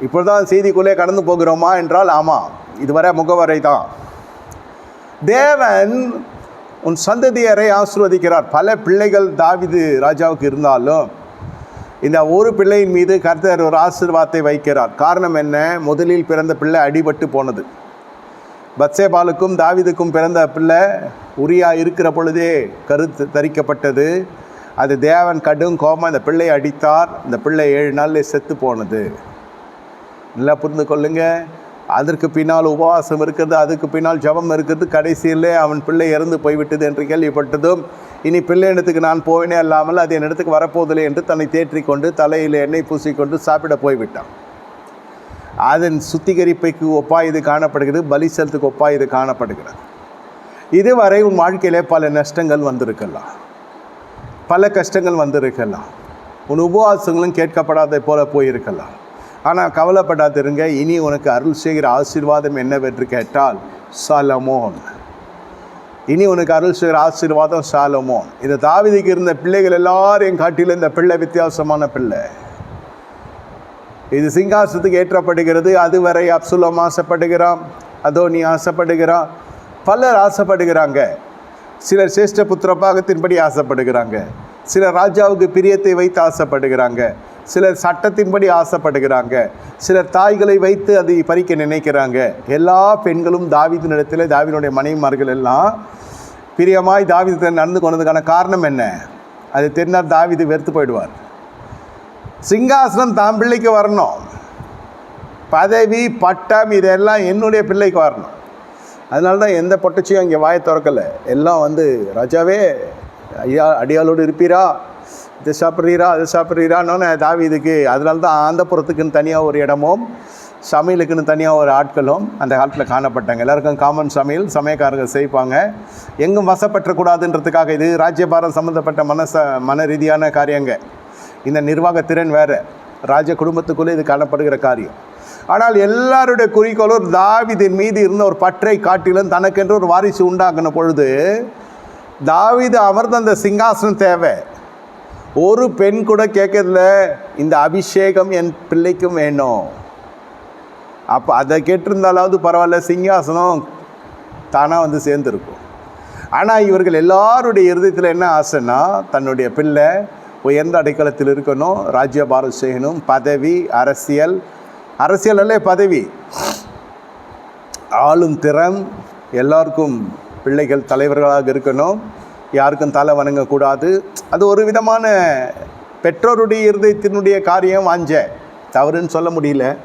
இப்பொழுதுதான் செய்திக்குள்ளே கடந்து போகிறோமா என்றால் ஆமாம் இதுவரை முகவரை தான் தேவன் உன் சந்ததியரை ஆசிர்வதிக்கிறார். பல பிள்ளைகள் தாவிது ராஜாவுக்கு இருந்தாலும் இந்த ஒரு பிள்ளையின் மீது கர்த்தர் ஒரு ஆசீர்வாதத்தை வைக்கிறார். காரணம் என்ன? முதலில் பிறந்த பிள்ளை அடிபட்டு போனது. பத்சேபாலுக்கும் தாவிதுக்கும் பிறந்த பிள்ளை உரியா இருக்கிற பொழுதே கருத்து தரிக்கப்பட்டது. அது தேவன் கடும் கோபம் அந்த பிள்ளையை அடித்தார். இந்த பிள்ளை ஏழு நாளில் செத்து போனது. நல்லா புரிந்து கொள்ளுங்க. அதற்கு பின்னால் உபவாசம் இருக்கிறது அதுக்கு பின்னால் ஜெபம் இருக்கிறது. கடைசியில் அவன் பிள்ளை இறந்து போய்விட்டது என்று கேள்விப்பட்டதும் இனி பிள்ளை இடத்துக்கு நான் போவேனே அல்லாமல் அது என் இடத்துக்கு வரப்போவதில்லை என்று தன்னை தேற்றிக்கொண்டு தலையில் எண்ணெய் பூசிக்கொண்டு சாப்பிட போய்விட்டான். அதன் சுத்திகரிப்பைக்கு ஒப்பாய் இது காணப்படுகிறது பலி செலுத்துக்கு ஒப்பாய் இது காணப்படுகிறது. இதுவரை உன் வாழ்க்கையிலே பல நஷ்டங்கள் வந்திருக்கலாம். பல கஷ்டங்கள் வந்திருக்கலாம். உன் உபவாசங்களும் கேட்கப்படாத போல போயிருக்கலாம். ஆனால் கவலைப்படாதிருங்க இனி உனக்கு அருள் செய்கிற ஆசீர்வாதம் என்னவென்று கேட்டால் சாலமோன். இனி உனக்கு அருள் செய்கிற ஆசீர்வாதம் சாலமோன். இந்த தாவிதிக்கு இருந்த பிள்ளைகள் எல்லாரையும் காட்டிலும் இந்த பிள்ளை வித்தியாசமான பிள்ளை. இது சிங்காசத்துக்கு ஏற்றப்படுகிறது அதுவரை அப்சுலம் ஆசைப்படுகிறான் அதோ நீ ஆசைப்படுகிறான். பலர் ஆசைப்படுகிறாங்க. சிலர் சிரேஷ்ட புத்திர பாகத்தின்படி ஆசைப்படுகிறாங்க. சிலர் ராஜாவுக்கு பிரியத்தை வைத்து ஆசைப்படுகிறாங்க. சிலர் சட்டத்தின்படி ஆசைப்படுகிறாங்க. சிலர் தாய்களை வைத்து அதை பறிக்க நினைக்கிறாங்க. எல்லா பெண்களும் தாவீதின் இடத்துல தாவீதுடைய மனைவிமார்கள் எல்லாம் பிரியமாய் தாவீது நடந்து கொண்டதுக்கான காரணம் என்ன? அது தெரிந்தால் தாவீது வெறுத்து போயிடுவார். சிங்காசனம் தான் பிள்ளைக்கு வரணும். பதவி பட்டம் இதெல்லாம் என்னுடைய பிள்ளைக்கு வரணும். அதனால தான் எந்த பொட்டச்சியும் இங்கே வாயை திறக்கலை. எல்லாம் வந்து ராஜாவே ஐயா அடியாளோடு இருப்பீரா? இதை சாப்பிட்றீரா அது சாப்பிட்றீரான்னு தாவீதுக்கு அதனால தான் ஆந்தப்புறத்துக்குன்னு தனியாக ஒரு இடமும் சமையலுக்குன்னு தனியாக ஒரு ஆட்களும் அந்த காலத்தில் காணப்பட்டாங்க. எல்லாருக்கும் காமன் சமையல் சமயக்காரர்கள் செய்வாங்க. எங்கும் வசப்பற்றக்கூடாதுன்றதுக்காக இது ராஜ்யபாரம் சம்மந்தப்பட்ட மனச மன ரீதியான காரியங்க. இந்த நிர்வாக திறன் வேறு. ராஜ குடும்பத்துக்குள்ளே இது காணப்படுகிற காரியம். ஆனால் எல்லாருடைய குறிக்கோளும் தாவிதின் மீது இருந்த ஒரு பற்றை காட்டிலும் தனக்கென்று ஒரு வாரிசு உண்டாக்கின பொழுது தாவிது அமர்ந்த அந்த சிங்காசனம் தேவை. ஒரு பெண் கூட கேட்கறதில்ல இந்த அபிஷேகம் என் பிள்ளைக்கும் வேணும். அப்போ அதை கேட்டிருந்தாலாவது பரவாயில்ல சிங்காசனம் தானாக வந்து சேர்ந்துருக்கும். ஆனால் இவர்கள் எல்லாருடைய இருதயத்தில் என்ன ஆசைன்னா தன்னுடைய பிள்ளை உயர்ந்த அடைக்கலத்தில் இருக்கணும் ராஜ்யபாரம் செய்யணும் பதவி அரசியல். அரசியல் அல்ல பதவி. ஆளும் திறன் எல்லாருக்கும் பிள்ளைகள் தலைவர்களாக இருக்கணும். யாருக்கும் தலை வணங்கக்கூடாது. அது ஒரு விதமான பெற்றோருடைய இருதயத்தினுடைய காரியம் வாஞ்ச. தவறுன்னு சொல்ல முடியல.